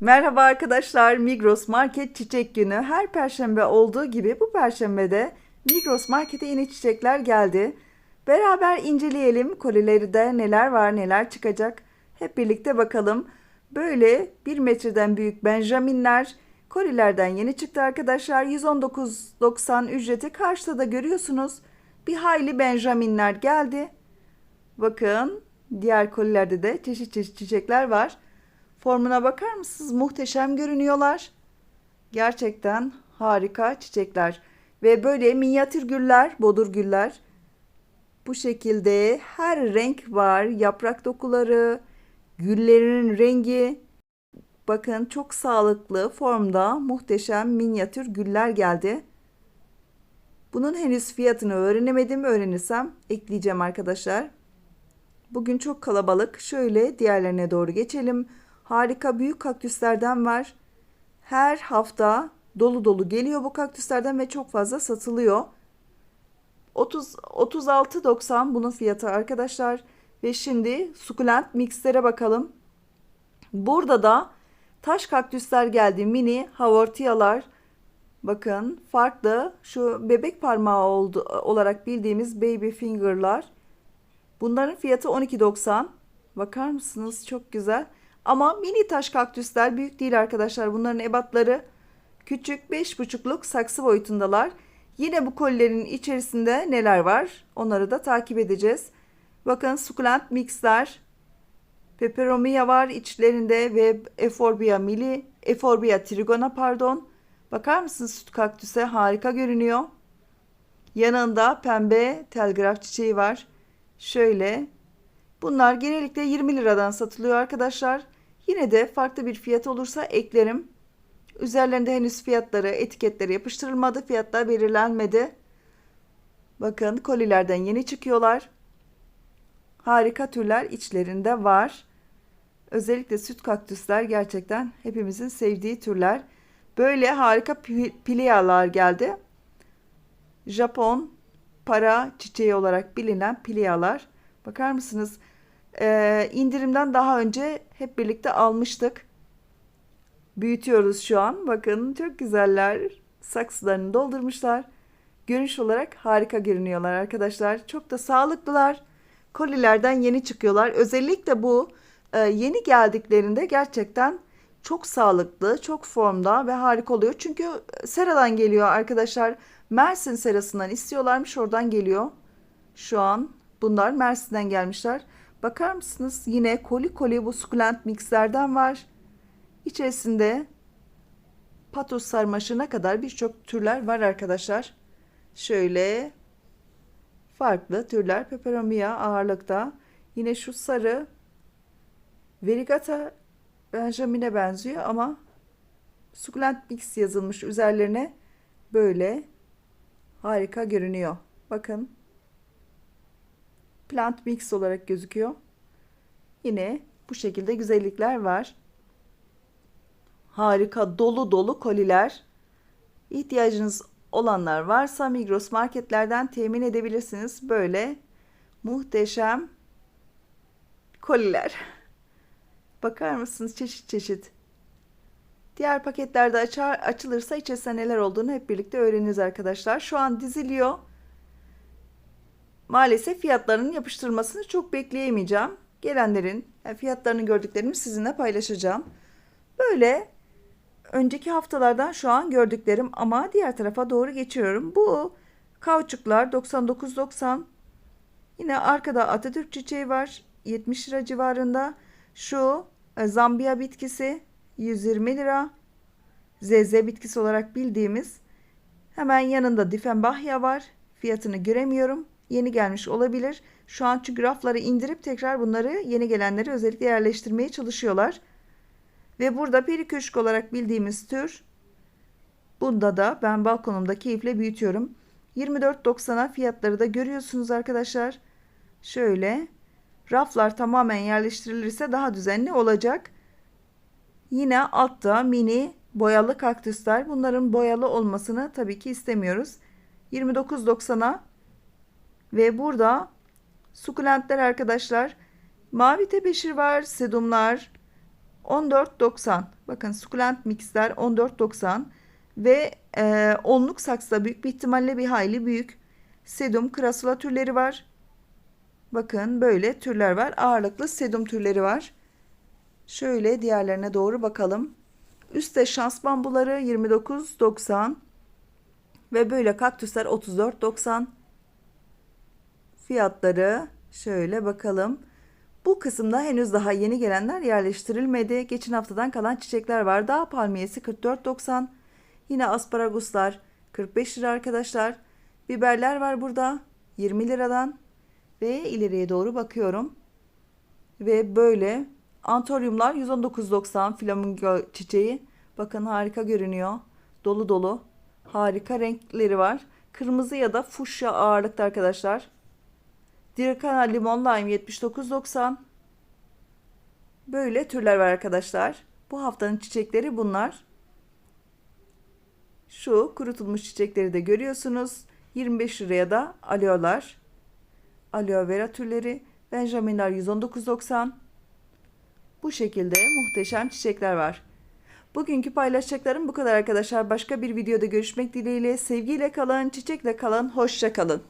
Merhaba arkadaşlar. Migros Market Çiçek Günü. Her perşembe olduğu gibi bu perşembe de Migros Market'e yeni çiçekler geldi. Beraber inceleyelim. Kolilerinde neler var, neler çıkacak. Hep birlikte bakalım. Böyle 1 metreden büyük benjaminler kolilerden yeni çıktı arkadaşlar. 119.90 ücreti karşıda da görüyorsunuz. Bir hayli benjaminler geldi. Bakın diğer kolilerde de çeşit çeşit çiçekler var. Formuna bakar mısınız? Muhteşem görünüyorlar. Gerçekten harika çiçekler. Ve böyle minyatür güller, bodur güller. Bu şekilde her renk var. Yaprak dokuları, güllerin rengi. Bakın çok sağlıklı formda muhteşem minyatür güller geldi. Bunun henüz fiyatını öğrenemedim. Öğrenirsem ekleyeceğim arkadaşlar. Bugün çok kalabalık. Şöyle diğerlerine doğru geçelim. Harika büyük kaktüslerden var. Her hafta dolu dolu geliyor bu kaktüslerden ve çok fazla satılıyor. 30 36.90 bunun fiyatı arkadaşlar. Ve şimdi sukulent mixlere bakalım. Burada da taş kaktüsler geldi. Mini havortiyalar. Bakın farklı şu bebek parmağı oldu, olarak bildiğimiz baby finger'lar. Bunların fiyatı 12.90. Bakar mısınız? Çok güzel. Ama mini taş kaktüsler büyük değil arkadaşlar. Bunların ebatları küçük 5,5'luk saksı boyutundalar. Yine bu kolilerin içerisinde neler var? Onları da takip edeceğiz. Bakın sukulent mixler. Peperomia var içlerinde ve Euphorbia mili, Euphorbia trigona pardon. Bakar mısınız süt kaktüse harika görünüyor. Yanında pembe telgraf çiçeği var. Şöyle. Bunlar genellikle 20 liradan satılıyor arkadaşlar. Yine de farklı bir fiyat olursa eklerim. Üzerlerinde henüz fiyatları, etiketleri yapıştırılmadı. Fiyatlar belirlenmedi. Bakın kolilerden yeni çıkıyorlar. Harika türler içlerinde var. Özellikle süt kaktüsler gerçekten hepimizin sevdiği türler. Böyle harika pliyalar geldi. Japon para çiçeği olarak bilinen pliyalar. Bakar mısınız? Ee, indirimden daha önce hep birlikte almıştık. Büyütüyoruz şu an. Bakın çok güzeller. Saksılarını doldurmuşlar. Görünüş olarak harika görünüyorlar arkadaşlar. Çok da sağlıklılar. Kolilerden yeni çıkıyorlar. Özellikle bu e, yeni geldiklerinde gerçekten çok sağlıklı, çok formda ve harika oluyor. Çünkü seradan geliyor arkadaşlar. Mersin serasından istiyorlarmış oradan geliyor. Şu an bunlar Mersin'den gelmişler. Bakar mısınız? Yine koli koli bu sukulent mixlerden var. İçerisinde patos sarmaşığına kadar birçok türler var arkadaşlar. Şöyle farklı türler peperomia ağırlıkta. Yine şu sarı verigata benjamine benziyor ama sukulent mix yazılmış üzerlerine böyle harika görünüyor. Bakın plant mix olarak gözüküyor. Yine bu şekilde güzellikler var. Harika dolu dolu koliler. İhtiyacınız olanlar varsa Migros marketlerden temin edebilirsiniz. Böyle muhteşem koliler. Bakar mısınız çeşit çeşit. Diğer paketlerde açar, açılırsa içerisinde neler olduğunu hep birlikte öğreniriz arkadaşlar. Şu an diziliyor. Maalesef fiyatlarının yapıştırılmasını çok bekleyemeyeceğim. Gelenlerin yani fiyatlarını gördüklerimi sizinle paylaşacağım. Böyle önceki haftalardan şu an gördüklerim ama diğer tarafa doğru geçiyorum. Bu kauçuklar 99.90. Yine arkada Atatürk çiçeği var. 70 lira civarında. Şu e, Zambiya bitkisi 120 lira. Zeze bitkisi olarak bildiğimiz. Hemen yanında Difenbahya var. Fiyatını göremiyorum. Yeni gelmiş olabilir. Şu an çünkü rafları indirip tekrar bunları yeni gelenleri özellikle yerleştirmeye çalışıyorlar. Ve burada peri köşk olarak bildiğimiz tür. Bunda da ben balkonumda keyifle büyütüyorum. 24.90'a fiyatları da görüyorsunuz arkadaşlar. Şöyle raflar tamamen yerleştirilirse daha düzenli olacak. Yine altta mini boyalı kaktüsler. Bunların boyalı olmasını tabii ki istemiyoruz. 29.90'a ve burada sukulentler arkadaşlar mavi tebeşir var, sedumlar, 14.90. Bakın sukulent mixler 14.90 ve e, onluk saksıda büyük bir ihtimalle bir hayli büyük. Sedum krasula türleri var. Bakın böyle türler var. Ağırlıklı sedum türleri var. Şöyle diğerlerine doğru bakalım. Üstte şans bambuları 29.90 ve böyle kaktüsler 34.90. Fiyatları şöyle bakalım. Bu kısımda henüz daha yeni gelenler yerleştirilmedi. Geçen haftadan kalan çiçekler var. Dağ palmiyesi 44.90. Yine asparaguslar 45 lira arkadaşlar. Biberler var burada 20 liradan. Ve ileriye doğru bakıyorum. Ve böyle antoryumlar 119.90 flamingo çiçeği. Bakın harika görünüyor. Dolu dolu. Harika renkleri var. Kırmızı ya da fuşya ağırlıkta arkadaşlar. Dirkana limon lime 79.90. Böyle türler var arkadaşlar. Bu haftanın çiçekleri bunlar. Şu kurutulmuş çiçekleri de görüyorsunuz. 25 liraya da aloe'lar. Aloe vera türleri. Benjaminler 119.90. Bu şekilde muhteşem çiçekler var. Bugünkü paylaşacaklarım bu kadar arkadaşlar. Başka bir videoda görüşmek dileğiyle. Sevgiyle kalın, çiçekle kalın, hoşça kalın.